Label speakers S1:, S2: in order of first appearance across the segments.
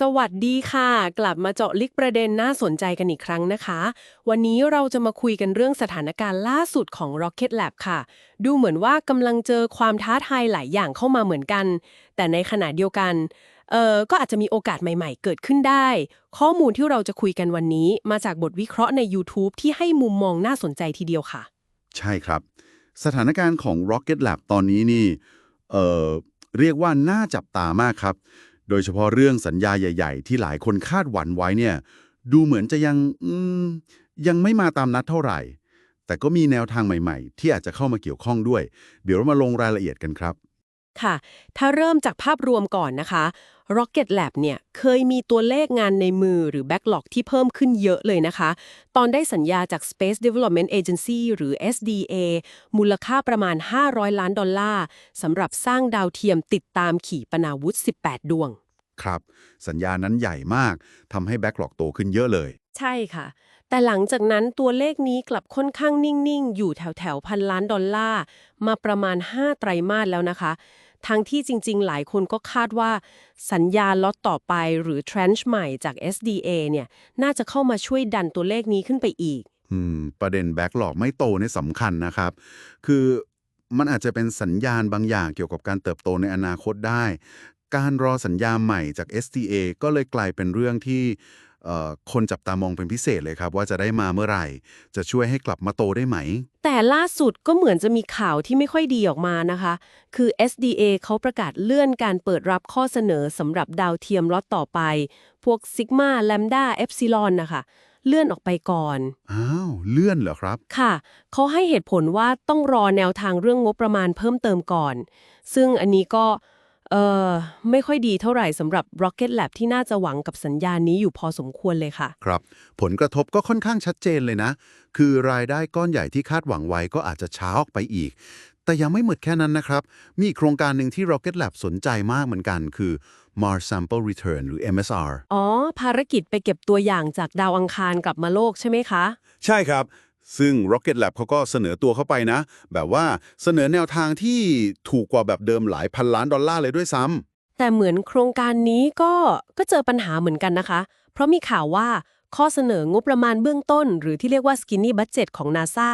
S1: สวัสดีค่ะ กลับมาเจาะลึกประเด็นน่าสนใจกันอีกครั้งนะคะ วันนี้เราจะมาคุยกันเรื่องสถานการณ์ล่าสุดของ Rocket Lab ค่ะ ดูเหมือนว่ากำลังเจอความท้าทายหลายอย่างเข้ามาเหมือนกัน แต่ในขณะเดียวกันเออก็อาจจะมีโอกาสใหม่ๆ เกิดขึ้นได้ ข้อมูลที่เราจะคุยกันวันนี้ มาจากบทวิเคราะห์ใน YouTube ที่ให้มุมมองน่าสนใจทีเดียวค่ะ
S2: ใช่ครับ สถานการณ์ของ Rocket Lab ตอนนี้นี่เออเรียกว่าน่าจับตามากครับ โดยเฉพาะเรื่องสัญญาใหญ่ ๆ ที่หลายคนคาดหวังไว้เนี่ย ดูเหมือนจะยังยังไม่มาตามนัดเท่าไหร่ แต่ก็มีแนวทางใหม่ๆ ที่อาจจะเข้ามาเกี่ยวข้องด้วย เดี๋ยวเรามาลงรายละเอียดกันครับ
S1: ค่ะ ถ้าเริ่มจากภาพรวมก่อนนะคะ Rocket Lab เนี่ยเคยมีตัวเลขงานในมือหรือ Backlog ที่เพิ่มขึ้นเยอะเลยนะคะ ตอนได้สัญญาจาก Space Development Agency หรือ SDA มูลค่าประมาณ 500 ล้านดอลลาร์สำหรับสร้างดาวเทียมติดตามขีปนาวุธ 18 ดวง
S2: ครับ สัญญานั้นใหญ่มากทำให้แบ็กหลอกโตขึ้นเยอะเลย
S1: ใช่ค่ะ แต่หลังจากนั้นตัวเลขนี้กลับค่อนข้างนิ่ง ๆ อยู่แถวแถวพันล้านดอลลาร์ มาประมาณ 5 ไตรมาสแล้วนะคะ ทั้งที่จริง ๆ หลายคนก็คาดว่า สัญญาล็อตต่อไปหรือ tranche ใหม่จาก SDA เนี่ยน่าจะเข้ามาช่วยดันตัวเลขนี้ขึ้นไปอีก
S2: อืม ประเด็นแบ็กหลอกไม่โตเนี่สำคัญนะครับ คือมันอาจจะเป็นสัญญาณบางอย่างเกี่ยวกับการเติบโตในอนาคตได้ การรอสัญญาใหม่จาก STA ก็เลยกลายเป็นเรื่องที่ คนจับตามองเป็นพิเศษเลยครับ ว่าจะได้มาเมื่อไหร่ จะช่วยให้กลับมาโตได้ไหม
S1: แต่ล่าสุดก็เหมือนจะมีข่าวที่ไม่ค่อยดีออกมานะคะ คือ SDA เขาประกาศเลื่อนการเปิดรับข้อเสนอสำหรับดาวเทียมล็อตต่อไป พวก Sigma Lambda Epsilon นะคะเลื่อนออกไปก่อน
S2: อ้าว เลื่อนเหรอครับ
S1: ค่ะ เขาให้เหตุผลว่าต้องรอแนวทางเรื่องงบประมาณเพิ่มเติมก่อน ซึ่งอันนี้ก็ เอ่อไม่ค่อยดีเท่าไหร่สำหรับ Rocket Lab ที่น่าจะหวังกับสัญญาณนี้อยู่พอสมควรเลยค่ะ
S2: ครับ ผลกระทบก็ค่อนข้างชัดเจนเลยนะ คือรายได้ก้อนใหญ่ที่คาดหวังไว้ก็อาจจะช้าออกไปอีก แต่ยังไม่หมดแค่นั้นนะครับ มีอีกโครงการหนึ่งที่ Rocket Lab สนใจมากเหมือนกัน คือ Mars Sample Return หรือ MSR
S1: อ๋อ ภารกิจไปเก็บตัวอย่างจากดาวอังคารกลับมาโลกใช่ไหมคะ
S2: ใช่ครับ ซึ่ง Rocket Lab เขาก็เสนอตัวเข้าไปนะ แบบว่าเสนอแนวทางที่ถูกกว่าแบบเดิมหลายพันล้านดอลลาร์เลยด้วยซ้ำ
S1: แต่เหมือนโครงการนี้ก็ก็เจอปัญหาเหมือนกันนะคะ เพราะมีข่าวว่าข้อเสนองบประมาณเบื้องต้น หรือที่เรียกว่า skinny budget ของ NASA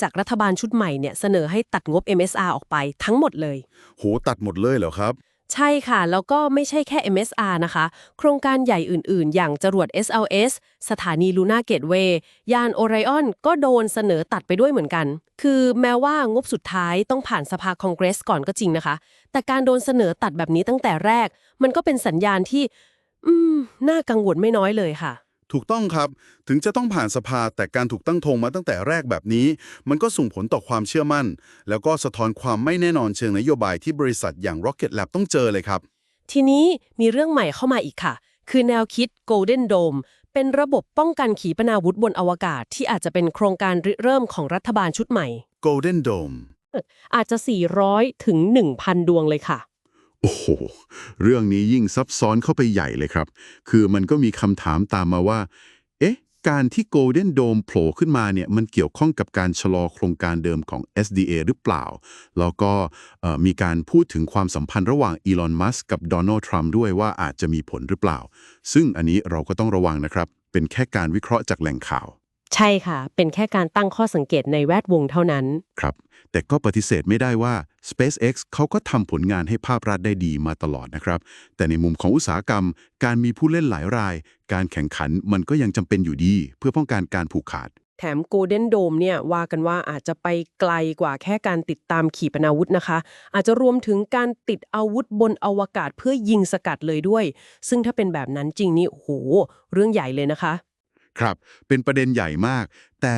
S1: จากรัฐบาลชุดใหม่เนี่ยเสนอให้ตัดงบ MSR ออกไปทั้งหมดเลย
S2: โห ตัดหมดเลยเหรอครับ
S1: ใช่ค่ะ แล้วก็ไม่ใช่แค่ MSR นะคะ โครงการใหญ่อื่นๆ อย่างจรวด SLS สถานีลูน่าเกตเวย์ยานโอไรออนก็โดนเสนอตัดไปด้วยเหมือนกัน คือแม้ว่างบสุดท้ายต้องผ่านสภาคองเกรสก่อนก็จริงนะคะ แต่การโดนเสนอตัดแบบนี้ตั้งแต่แรก มันก็เป็นสัญญาณที่ อืม น่ากังวลไม่น้อยเลยค่ะ
S2: ถูกต้องครับ ถึงจะต้องผ่านสภาแต่การถูกตั้งธงมาตั้งแต่แรกแบบนี้ มันก็ส่งผลต่อความเชื่อมั่น แล้วก็สะท้อนความไม่แน่นอนเชิงนโยบายที่บริษัทอย่าง Rocket Lab ต้องเจอเลยครับ
S1: ทีนี้มีเรื่องใหม่เข้ามาอีกค่ะ คือแนวคิด Golden Dome เป็นระบบป้องกันขีปนาวุธบนอวกาศ ที่อาจจะเป็นโครงการริเริ่มของรัฐบาลชุดใหม่
S2: Golden Dome
S1: อาจจะ 400 ถึง 1,000 ดวงเลยค่ะ
S2: โอ้โห เรื่องนี้ยิ่งซับซ้อนเข้าไปใหญ่เลยครับ คือมันก็มีคำถามตามมาว่า เอ๊ะ การที่ Golden Dome โผล่ขึ้นมาเนี่ย มันเกี่ยวข้องกับการชะลอโครงการเดิมของ SDA หรือเปล่า แล้วก็มีการพูดถึงความสัมพันธ์ระหว่างอีลอน มัสกับโดนัลด์ ทรัมป์ด้วยว่าอาจจะมีผลหรือเปล่า ซึ่งอันนี้เราก็ต้องระวังนะครับ เป็นแค่การวิเคราะห์จากแหล่งข่าว
S1: ใช่ค่ะ เป็นแค่การตั้งข้อสังเกตในแวดวงเท่านั้น
S2: ครับ แต่ก็ปฏิเสธไม่ได้ว่า SpaceX เขาก็ทำผลงานให้ภาพรัฐได้ดีมาตลอดนะครับ แต่ในมุมของอุตสาหกรรม การมีผู้เล่นหลายราย การแข่งขันมันก็ยังจำเป็นอยู่ดี เพื่อป้องกันการผูกขาด
S1: แถม Golden Dome เนี่ยว่ากันว่าอาจจะไปไกลกว่าแค่การติดตามขีปนาวุธนะคะ อาจจะรวมถึงการติดอาวุธบนอวกาศเพื่อยิงสกัดเลยด้วย ซึ่งถ้าเป็นแบบนั้นจริงนี่โอ้โหเรื่องใหญ่เลยนะคะ
S2: ครับ เป็นประเด็นใหญ่มาก แต่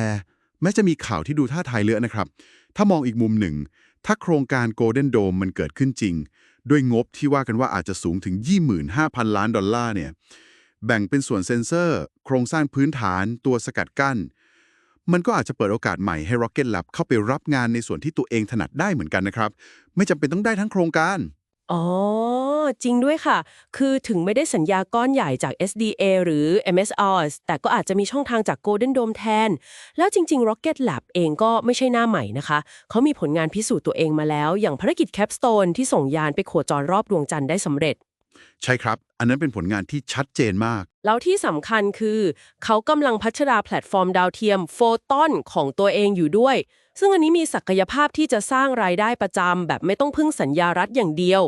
S2: แม้จะมีข่าวที่ดูท่าทายเลือะนะครับ ถ้ามองอีกมุมหนึ่ง ถ้าโครงการ Golden Dome มันเกิดขึ้นจริง ด้วยงบที่ว่ากันว่าอาจจะสูงถึง 25,000 ล้านดอลลาร์เนี่ย แบ่งเป็นส่วนเซ็นเซอร์ โครงสร้างพื้นฐาน ตัวสกัดกั้น มันก็อาจจะเปิดโอกาสใหม่ให้ Rocket Lab เข้าไปรับงานในส่วนที่ตัวเองถนัดได้เหมือนกันนะครับ ไม่จำเป็นต้องได้ทั้งโครงการ
S1: อ๋อ จริงด้วยค่ะ คือถึงไม่ได้สัญญาก้อนใหญ่จาก SDA หรือ MSR แต่ก็อาจจะมีช่องทางจาก Golden Dome แทน แล้วจริง ๆ Rocket Lab เองก็ไม่ใช่หน้าใหม่นะคะ เขามีผลงานพิสูจน์ตัวเองมาแล้ว อย่างภารกิจ Capstone ที่ส่งยานไปโคจรรอบดวงจันทร์ได้สำเร็จ
S2: ใช่ครับ อันนั้นเป็นผลงานที่ชัดเจนมาก
S1: แล้วที่สำคัญคือ เขากำลังพัฒนาแพลตฟอร์มดาวเทียมโฟตอนของตัวเองอยู่ด้วย ซึ่งอันนี้มีศักยภาพที่จะสร้างรายได้ประจำแบบไม่ต้องพึ่งสัญญารัฐอย่างเดียว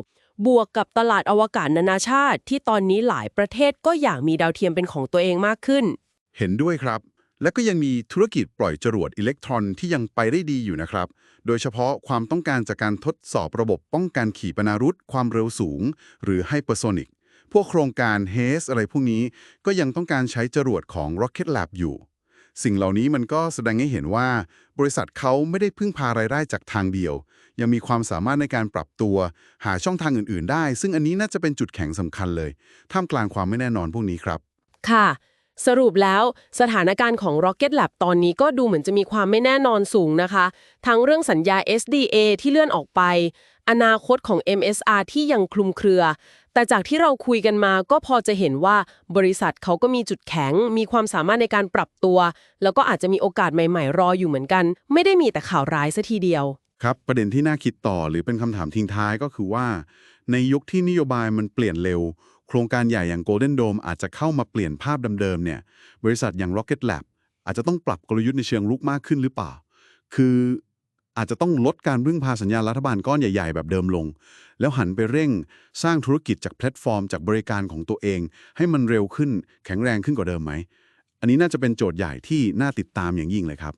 S1: บวกกับตลาดอวกาศนานาชาติ ที่ตอนนี้หลายประเทศก็อยากมีดาวเทียมเป็นของตัวเองมากขึ้น
S2: เห็นด้วยครับ และก็ยังมีธุรกิจปล่อยจรวดอิเล็กทรอนที่ยังไปได้ดีอยู่นะครับ โดยเฉพาะความต้องการจากการทดสอบระบบป้องกันขีปนาวุธความเร็วสูง หรือไฮเปอร์โซนิกพวกโครงการ HAZE อะไรพวกนี้ก็ยังต้องการใช้จรวดของ Rocket Lab อยู่ สิ่งเหล่านี้มันก็แสดงให้เห็นว่า บริษัทเขาไม่ได้พึ่งพารายได้จากทางเดียว ยังมีความสามารถในการปรับตัว หาช่องทางอื่นๆ ได้ ซึ่งอันนี้น่าจะเป็นจุดแข็งสำคัญเลย ท่ามกลางความไม่แน่นอนพวกนี้ครับ
S1: ค่ะ สรุปแล้วสถานการณ์ของ Rocket Lab ตอนนี้ก็ดูเหมือนจะมีความไม่แน่นอนสูงนะคะ ทั้งเรื่องสัญญา SDA ที่เลื่อนออกไป อนาคตของ MSR ที่ยังคลุมเครือ แต่จากที่เราคุยกันมาก็พอจะเห็นว่าบริษัทเขาก็มีจุดแข็ง มีความสามารถในการปรับตัว แล้วก็อาจจะมีโอกาสใหม่ ๆ รออยู่เหมือนกัน ไม่ได้มีแต่ข่าวร้ายซะทีเดียว
S2: ครับประเด็นที่น่าคิดต่อหรือเป็นคำถามทิ้งท้ายก็คือว่า ในยุคที่นโยบายมันเปลี่ยนเร็ว โครงการใหญ่อย่าง Golden Dome อาจจะเข้ามาเปลี่ยนภาพเดิมๆเนี่ยบริษัทอย่าง Rocket Lab อาจจะต้องปรับกลยุทธ์ในเชิงลุกมากขึ้นหรือเปล่า คือ อาจจะต้องลดการพึ่งพาสัญญารัฐบาลก้อนใหญ่ๆ แบบเดิมลง แล้วหันไปเร่งสร้างธุรกิจจากแพลตฟอร์ม จากบริการของตัวเอง ให้มันเร็วขึ้นแข็งแรงขึ้นกว่าเดิมไหม อันนี้น่าจะเป็นโจทย์ใหญ่ที่น่าติดตามอย่างยิ่งเลยครับ